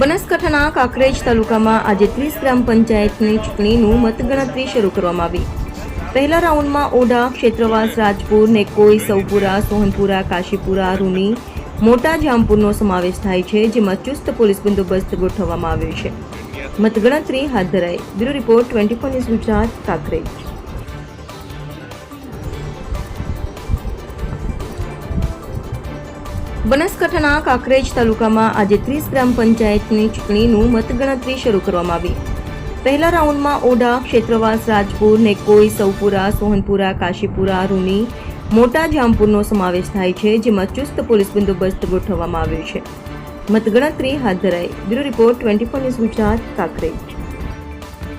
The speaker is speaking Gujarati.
બનાસકાંઠાના કાંકરેજ તાલુકામાં આજે ત્રીસ ગ્રામ પંચાયતની ચૂંટણીનું મતગણતરી શરૂ કરવામાં આવી. પહેલા રાઉન્ડમાં ઓઢા, ક્ષેત્રવાસ, રાજપુર નેકોઈ સૌપુરા, સોહનપુરા, કાશીપુરા, રૂની, મોટા જામપુરનો સમાવેશ થાય છે, જેમાં ચુસ્ત પોલીસ બંદોબસ્ત ગોઠવવામાં આવ્યો છે. મતગણતરી હાથ ધરાઈ. Bureau report twenty four news Gujarat, Kankrej. બનાસકાંઠાના કાંકરેજ તાલુકામાં આજે ત્રીસ ગ્રામ પંચાયતની ચૂંટણીનું મતગણતરી શરૂ કરવામાં આવી. પહેલા રાઉન્ડમાં ઓઢા, ક્ષેત્રવાસ, રાજપુર નેકોઈ સૌપુરા, સોહનપુરા, કાશીપુરા, રૂની, મોટા જામપુરનો સમાવેશ થાય છે, જેમાં ચુસ્ત પોલીસ બંદોબસ્ત ગોઠવવામાં આવ્યો છે. મતગણતરી હાથ ધરાઈ. Bureau report twenty four news Gujarat, Kankrej.